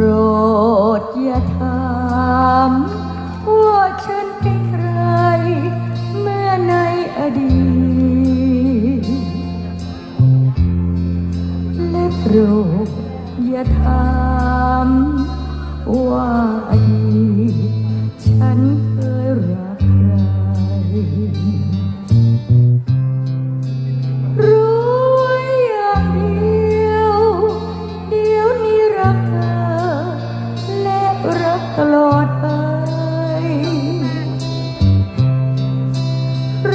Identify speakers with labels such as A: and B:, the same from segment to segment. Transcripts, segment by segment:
A: รดอย่าถามว่าฉันเป็นใคร เมื่อในอดีต และโปรดอย่าถามว่าอดีต รักตลอดไป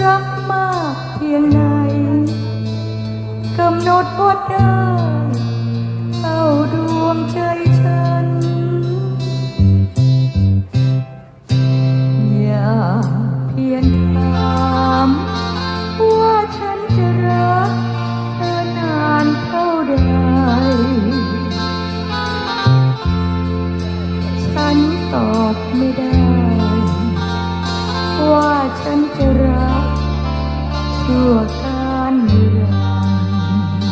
A: รักมากเพียงไหนกำหนดว่าได้เท่าดวงใจฉัน ชั่วการนิรันดร์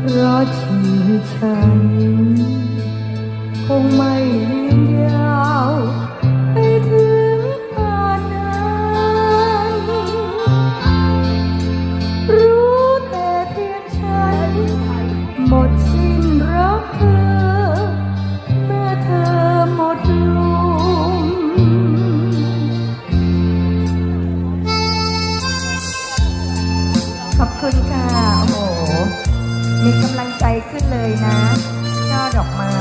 A: เพราะชีวิตฉัน ขอบคุณค่ะ โอ้โห มีกำลังใจขึ้นเลยนะยอดดอกไม้